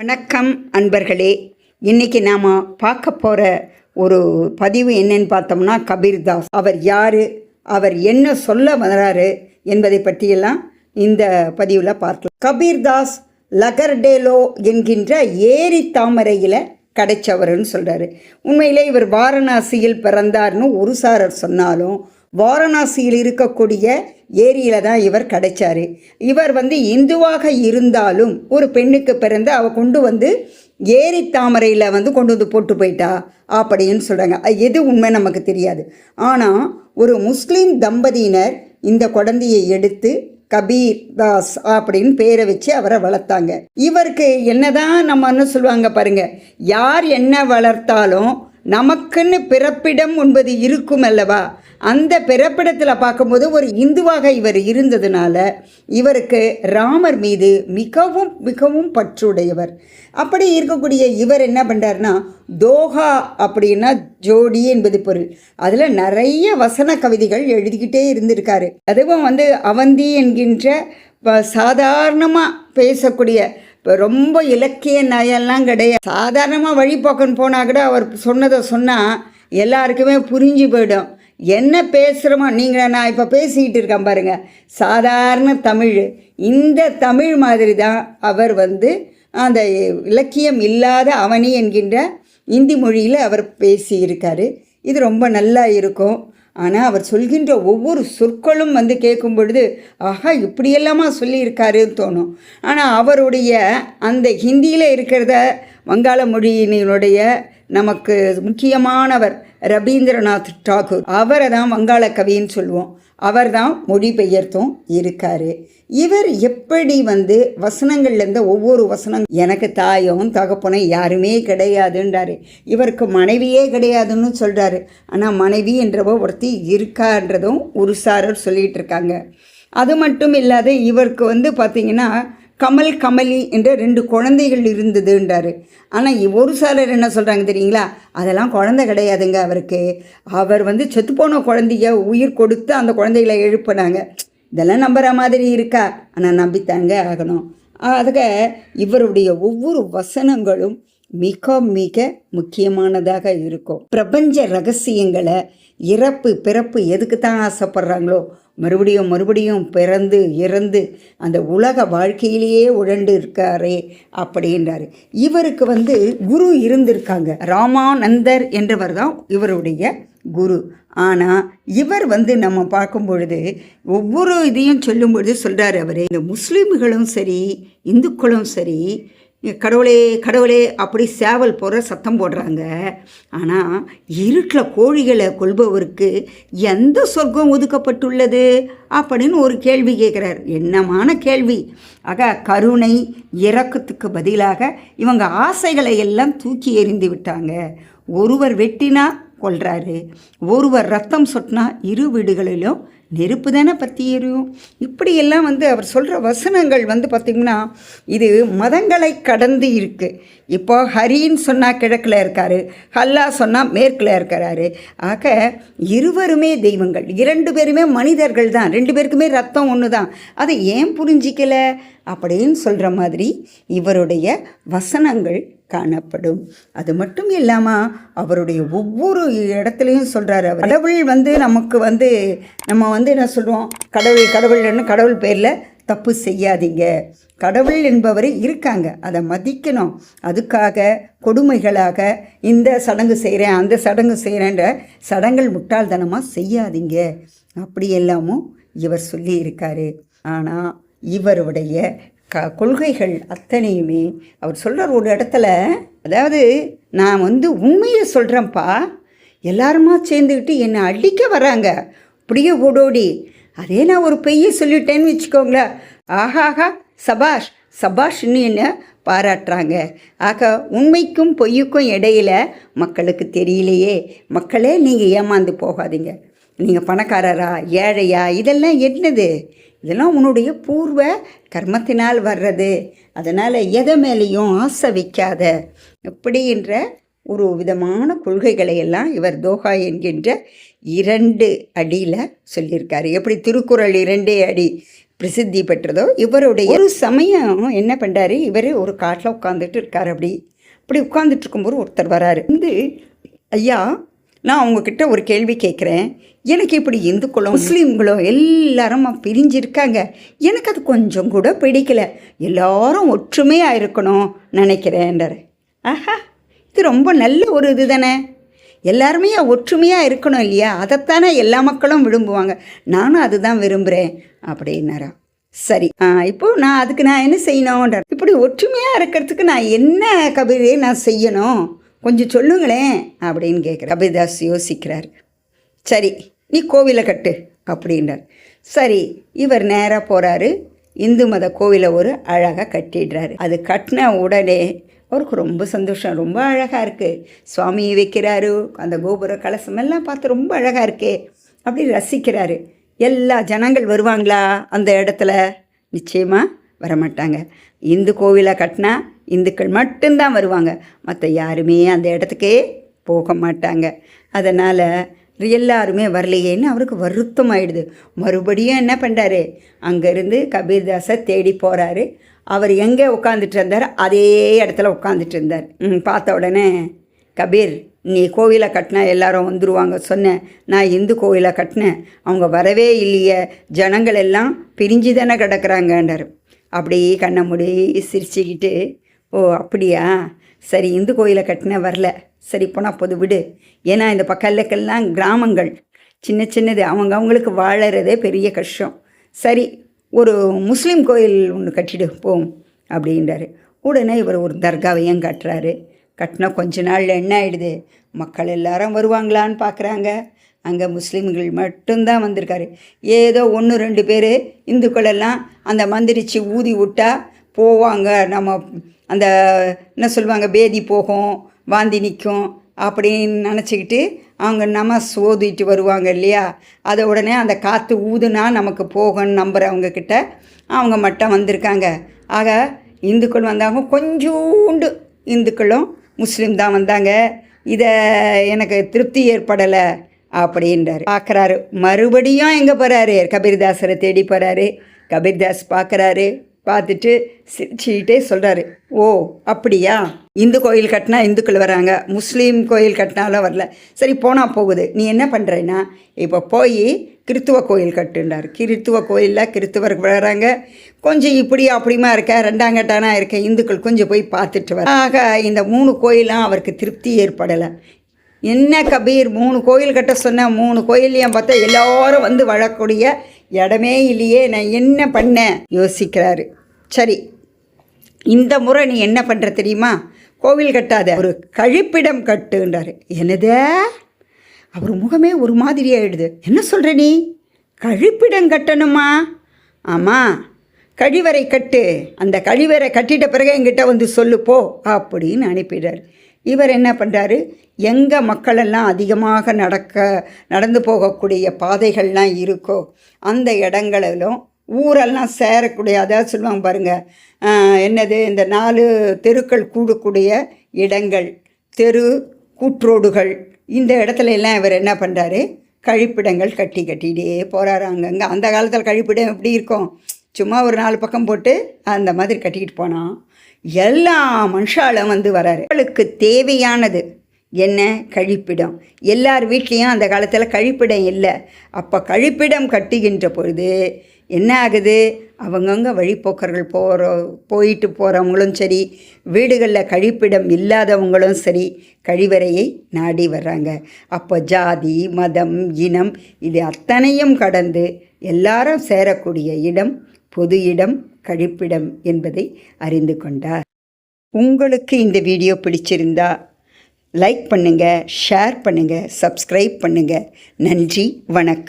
வணக்கம் அன்பர்களே. இன்னைக்கு நாம் பார்க்க போகிற ஒரு பதிவு என்னன்னு பார்த்தோம்னா கபீர்தாஸ் அவர் யார்? அவர் என்ன சொல்ல வர்றாரு என்பதை பற்றியெல்லாம் இந்த பதிவில் பார்க்கலாம். கபீர்தாஸ் லகர்டேலோ என்கின்ற ஏரி தாமரையில் கிடைச்சவர்னு சொல்கிறாரு உண்மையிலே இவர் வாரணாசியில் பிறந்தார்னு ஒரு சாரர் சொன்னாலும் வாரணாசியில் இருக்கக்கூடிய ஏரியில தான் இவர் கிடைச்சாரு. இவர் வந்து இந்துவாக இருந்தாலும் ஒரு பெண்ணுக்கு பிறந்து அவ கொண்டு வந்து ஏரி தாமரையில் வந்து கொண்டு வந்து போட்டு போயிட்டா அப்படின்னு சொல்கிறாங்க எது உண்மை நமக்கு தெரியாது. ஆனால் ஒரு முஸ்லீம் தம்பதியினர் இந்த குழந்தையை எடுத்து கபீர் தாஸ் அப்படின்னு பேரை வச்சு அவரை வளர்த்தாங்க. இவருக்கு என்னதான் நம்ம சொல்லுவாங்க பாருங்க யார் என்ன வளர்த்தாலும் நமக்குன்னு பிறப்பிடம் என்பது இருக்கும் அல்லவா? அந்த பிறப்பிடத்தில் பார்க்கும்போது ஒரு இந்துவாக இவர் இருந்ததுனால இவருக்கு ராமர் மீது மிகவும் மிகவும் பற்றுடையவர். அப்படி இருக்கக்கூடிய இவர் என்ன பண்ணுறாருனா தோஹா அப்படின்னா ஜோடி என்பது பொருள். அதில் நிறைய வசன கவிதைகள் எழுதிக்கிட்டே இருந்திருக்காரு. அதுவும் வந்து அவந்தி என்கின்ற சாதாரணமாக பேசக்கூடிய இப்போ ரொம்ப இலக்கிய நயெல்லாம் கிடையாது. சாதாரணமாக வழிபோக்கன் போனால் கூட அவர் சொன்னதை சொன்னால் எல்லாருக்குமே புரிஞ்சு போயிடும். என்ன பேசுகிறோமோ நீங்கள் நான் இப்போ பேசிக்கிட்டு இருக்கேன் பாருங்கள் சாதாரண தமிழ். இந்த தமிழ் மாதிரி தான் அவர் வந்து அந்த இலக்கியம் இல்லாத அவனி என்கின்ற இந்தி மொழியில் அவர் பேசியிருக்காரு. இது ரொம்ப நல்லா இருக்கும். ஆனால் அவர் சொல்கின்ற ஒவ்வொரு சொற்களும் வந்து கேட்கும் பொழுது ஆஹா இப்படியெல்லாமா சொல்லியிருக்காருன்னு தோணும். ஆனால் அவருடைய அந்த ஹிந்தியில் இருக்கிறத வங்காள மொழியினுடைய நமக்கு முக்கியமானவர் ரவீந்திரநாத் டாகூர். அவரை தான் வங்காள கவின்னு சொல்லுவோம். அவர் தான் மொழிபெயர்த்தும் இருக்கார். இவர் எப்படி வந்து வசனங்கள்லேருந்து ஒவ்வொரு வசனம் எனக்கு தாயும் தகப்பனும் யாருமே கிடையாதுன்றாரு. இவருக்கு மனைவியே கிடையாதுன்னு சொல்கிறாரு ஆனால் மனைவி என்றவோ ஒருத்தி இருக்கான்றதும் ஒரு சாரர் சொல்லிகிட்டு இருக்காங்க. அது மட்டும் இல்லாத இவருக்கு வந்து பார்த்திங்கன்னா கமல் கமலி என்ற ரெண்டு குழந்தைகள் இருந்ததுன்றாரு. ஆனால் ஒரு சாரர் என்ன சொல்கிறாங்க தெரியுங்களா? அதெல்லாம் குழந்தை கிடையாதுங்க அவருக்கு. அவர் வந்து செத்துப்போன குழந்தைய உயிர் கொடுத்து அந்த குழந்தைகளை எழுப்புனாங்க. இதெல்லாம் நம்புகிற மாதிரி இருக்கா? ஆனால் நம்பித்தாங்க ஆகணும். அதுக்கு இவருடைய ஒவ்வொரு வசனங்களும் மிக மிக முக்கியமானதாக இருக்கும். பிரபஞ்ச ரகசியங்களை இறப்பு பிறப்பு எதுக்கு தான் ஆசைப்படுறாங்களோ மறுபடியும் மறுபடியும் பிறந்து இறந்து அந்த உலக வாழ்க்கையிலேயே உழண்டு இருக்காரே அப்படின்றாரு. இவருக்கு வந்து குரு இருந்திருக்காங்க. ராமானந்தர் என்றவர் தான் இவருடைய குரு. ஆனால் இவர் வந்து நம்ம பார்க்கும் பொழுது ஒவ்வொரு இதையும் சொல்லும் பொழுது சொல்கிறார் அவர் இந்த முஸ்லீம்களும் சரி இந்துக்களும் சரி கடவுளே கடவுளே அப்படி சேவல் போகிற சத்தம் போடுறாங்க. ஆனால் இருட்டில் கோழிகளை கொள்பவருக்கு எந்த சொர்க்கம் ஒதுக்கப்பட்டுள்ளது? அப்படின்னு ஒரு கேள்வி கேட்குறார். என்னமான கேள்வி? ஆக கருணை இறக்கத்துக்கு பதிலாக இவங்க ஆசைகளை எல்லாம் தூக்கி எறிந்து விட்டாங்க. ஒருவர் வெட்டினா கொள்கிறாரு ஒருவர் ரத்தம் சொட்டினா இரு வீடுகளிலும் நெருப்பு தானே பற்றி எரியும்? இப்படியெல்லாம் வந்து அவர் சொல்கிற வசனங்கள் வந்து பார்த்திங்கன்னா இது மதங்களை கடந்து இருக்குது இப்போ ஹரின்னு சொன்னால் கிழக்கில் இருக்கார் ஹல்லா சொன்னால் மேற்கில் இருக்கிறாரு. ஆக இருவருமே தெய்வங்கள் இரண்டு பேருமே மனிதர்கள் தான் ரெண்டு பேருக்குமே ரத்தம் ஒன்று தான் அதை ஏன் புரிஞ்சிக்கல? அப்படின்னு சொல்கிற மாதிரி இவருடைய வசனங்கள் காணப்படும். அது மட்டும் இல்லாமல் அவருடைய ஒவ்வொரு இடத்துலையும் சொல்கிறாரு அவர். கடவுள் வந்து நமக்கு வந்து நம்ம வந்து என்ன சொல்கிறோம் கடவுள் கடவுள்னு கடவுள் பேரில் தப்பு செய்யாதீங்க. கடவுள் என்பவர் இருக்காங்க. அதை மதிக்கணும். அதுக்காக கொடுமைகளாக இந்த சடங்கு செய்கிறேன் அந்த சடங்கு செய்கிறேன்ற சடங்கள் முட்டாள்தனமாக செய்யாதீங்க. அப்படி எல்லாமும் இவர் சொல்லியிருக்காரு. ஆனால் இவருடைய க கொள்கைகள் அத்தனையுமே அவர் சொல்கிற ஒரு இடத்துல அதாவது நான் வந்து உண்மையை சொல்கிறேன்ப்பா எல்லாருமா சேர்ந்துக்கிட்டு என்னை அடிக்க வராங்க அப்படியே ஓடோடி. அதே நான் ஒரு பெய்ய சொல்லிட்டேன்னு வச்சுக்கோங்களேன். ஆஹாஹா சபாஷ் சபாஷ்ன்னு என்ன பாராட்டுறாங்க. ஆக உண்மைக்கும் பொய்யுக்கும் இடையில மக்களுக்கு தெரியலையே. மக்களே நீங்கள் ஏமாந்து போகாதீங்க. நீங்கள் பணக்காரரா ஏழையா இதெல்லாம் என்னது? இதெல்லாம் உன்னுடைய பூர்வ கர்மத்தினால் வர்றது. அதனால் எதை மேலேயும் ஆசை வைக்காத. அப்படின்ற ஒரு விதமான கொள்கைகளை எல்லாம் இவர் தோஹா என்கின்ற இரண்டு அடியில் சொல்லியிருக்காரு. எப்படி திருக்குறள் இரண்டே அடி பிரசித்தி பெற்றதோ இவருடைய ஒரு சமயம் என்ன பண்ணுறாரு இவர் ஒரு காட்டில் உட்காந்துட்டு இருக்கார். அப்படி அப்படி உட்காந்துட்டு இருக்கும்போது ஒருத்தர் வராரு. வந்து ஐயா நான் உங்ககிட்ட ஒரு கேள்வி கேட்குறேன் எனக்கு இப்படி இந்துக்களும் முஸ்லீம்களும் எல்லாரும் பிரிஞ்சிருக்காங்க. எனக்கு அது கொஞ்சம் கூட பிடிக்கல. எல்லாரும் ஒற்றுமையாக இருக்கணும் நினைக்கிறேன்றார். ஆஹா இது ரொம்ப நல்ல ஒரு இது தானே எல்லாருமே ஒற்றுமையாக இருக்கணும் இல்லையா? அதைத்தானே எல்லா மக்களும் விரும்புவாங்க. நானும் அதுதான் விரும்புகிறேன் அப்படின்னாரா. சரி ஆ இப்போ நான் அதுக்கு நான் என்ன செய்யணும்ன்ற இப்படி ஒற்றுமையாக இருக்கிறதுக்கு நான் என்ன கவிதையை நான் செய்யணும்? கொஞ்சம் சொல்லுங்களேன் அப்படின்னு கேட்குற கபிதாஸ் யோசிக்கிறார். சரி நீ கோவிலை கட்டு அப்படின்றார். சரி இவர் நேராக போகிறாரு இந்து மத கோவிலை ஒரு அழகாக கட்டிடுறாரு. அது கட்டின உடனே அவருக்கு ரொம்ப சந்தோஷம். ரொம்ப அழகாக இருக்குது சுவாமியை வைக்கிறாரு. அந்த கோபுர கலசம் எல்லாம் பார்த்து ரொம்ப அழகாக இருக்கே அப்படி ரசிக்கிறாரு. எல்லா ஜனங்கள் வருவாங்களா அந்த இடத்துல? நிச்சயமாக வரமாட்டாங்க. இந்து கோவிலை கட்டினா இந்துக்கள் மட்டும்தான் வருவாங்க. மற்ற யாருமே அந்த இடத்துக்கே போக மாட்டாங்க. அதனால் எல்லாருமே வரலையேன்னு அவருக்கு வருத்தம் ஆயிடுது மறுபடியும் என்ன பண்ணுறாரு அங்கேருந்து கபீர்தாஸை தேடி போகிறாரு அவர் எங்கே உட்காந்துட்டு இருந்தார் அதே இடத்துல உட்காந்துட்டு இருந்தார். ம், பார்த்த உடனே கபீர் நீ கோவிலை கட்டினா எல்லாரும் வந்துருவாங்க. சொன்னேன் நான் இந்து கோவிலை கட்டினேன். அவங்க வரவே இல்லையே. ஜனங்கள் எல்லாம் பிரிஞ்சு தானே கிடக்குறாங்கன்றார். அப்படியே கண்ணை முடி சிரிச்சுக்கிட்டு ஓ அப்படியா? சரி இந்து கோயிலை கட்டின வரல. சரி போனால் பொது விடு. ஏன்னா இந்த பக்கத்துக்கெல்லாம் கிராமங்கள். சின்ன சின்னது அவங்க அவங்களுக்கு வாழறதே பெரிய கஷ்டம். சரி ஒரு முஸ்லீம் கோயில் ஒன்று கட்டிடு போம் அப்படின்றாரு. உடனே இவர் ஒரு தர்காவையும் கட்டுறாரு. கட்டினா கொஞ்ச நாளில் என்ன ஆகிடுது மக்கள் எல்லாரும் வருவாங்களான்னு பார்க்குறாங்க அங்கே முஸ்லீம்கள் மட்டும்தான் வந்திருக்காரு. ஏதோ ஒன்று ரெண்டு பேர் இந்துக்கள் எல்லாம் அந்த மந்திரிச்சு ஊதி விட்டா போவாங்க. நம்ம அந்த என்ன சொல்லுவாங்க பேதி போகும் வாந்தி நிற்கும் அப்படின்னு நினச்சிக்கிட்டு அவங்க நமஸ் ஓதிட்டு வருவாங்க இல்லையா? அதை உடனே அந்த காற்று ஊதுனா நமக்கு போகும்னு நம்புகிறவங்கக்கிட்ட அவங்க மட்டும் வந்திருக்காங்க. ஆக இந்துக்கள் வந்தாங்க கொஞ்சோண்டு இந்துக்களும் முஸ்லீம் தான் வந்தாங்க. இதை எனக்கு திருப்தி ஏற்படலை அப்படின்றாரு. பார்க்குறாரு. மறுபடியும் எங்கே போகிறாரு? கபீர்தாசரை தேடி போகிறாரு. கபீர்தாஸ் பார்க்குறாரு. பார்த்துட்டு சிரிச்சுக்கிட்டே சொல்கிறாரு ஓ அப்படியா? இந்து கோயில் கட்டினா இந்துக்கள் வராங்க முஸ்லீம் கோயில் கட்டினாலும் வரல. சரி போனால் போகுது. நீ என்ன பண்ணுறேன்னா இப்போ போய் கிறித்துவ கோயில் கட்டுன்றார் கிறித்துவ கோயிலில் கிறித்துவர் வராங்க. கொஞ்சம் இப்படி அப்படிமா இருக்க ரெண்டாங்கட்டானா இருக்க இந்துக்கள் கொஞ்சம் போய் பார்த்துட்டு வர. ஆக இந்த மூணு கோயிலும் அவருக்கு திருப்தி ஏற்படலை. என்ன கபீர் மூணு கோயில் கட்ட சொன்ன மூணு கோயிலையும் பார்த்தா எல்லோரும் வந்து வழக்கூடிய இடமே இல்லையே நான் என்ன பண்ண? யோசிக்கிறாரு. சரி இந்த முறை நீ என்ன பண்ணுற தெரியுமா? கோவில் கட்டாத ஒரு கழிப்பிடம் கட்டுன்றாரு. என்னதே? அவர் முகமே ஒரு மாதிரி ஆயிடுது. என்ன சொல்கிற நீ? கழிப்பிடம் கட்டணுமா? ஆமாம் கழிவறை கட்டு. அந்த கழிவறை கட்டிட்ட பிறகு என்கிட்ட வந்து சொல்லு போ அப்படின்னு அனுப்பிடுறாரு. இவர் என்ன பண்ணுறாரு எங்கே மக்களெல்லாம் அதிகமாக நடக்க நடந்து போகக்கூடிய பாதைகள்லாம் இருக்கோ அந்த இடங்களிலும் ஊரெல்லாம் சேரக்கூடிய அதாவது சொல்லுவாங்க பாருங்கள் என்னது இந்த நாலு தெருக்கள் கூடக்கூடிய இடங்கள் தெரு கூற்றோடுகள் இந்த இடத்துல எல்லாம் இவர் என்ன பண்ணுறாரு கழிப்பிடங்கள் கட்டி கட்டிகிட்டே போகிறாரு அங்கங்கே. அந்த காலத்தில் கழிப்பிடம் எப்படி இருக்கும்? சும்மா ஒரு நாலு பக்கம் போட்டு அந்த மாதிரி கட்டிக்கிட்டு போனான். எல்லா மனுஷாலும் வந்து வராரு. அவளுக்கு தேவையானது என்ன? கழிப்பிடம். எல்லார் வீட்லேயும் அந்த காலத்தில் கழிப்பிடம் இல்லை. அப்போ கழிப்பிடம் கட்டுகின்ற பொழுது என்ன ஆகுது? அவங்கவுங்க வழிப்போக்கர்கள் போகிற போயிட்டு போகிறவங்களும் சரி வீடுகளில் கழிப்பிடம் இல்லாதவங்களும் சரி கழிவறையை நாடி வர்றாங்க. அப்போ ஜாதி மதம் இனம் இது அத்தனையும் கடந்து எல்லாரும் சேரக்கூடிய இடம் பொது இடம் கழிப்பிடம் என்பதை அறிந்து கொண்டார். உங்களுக்கு இந்த வீடியோ பிடிச்சிருந்தா லைக் பண்ணுங்கள் ஷேர் பண்ணுங்கள் சப்ஸ்கிரைப் பண்ணுங்கள் நன்றி வணக்கம்.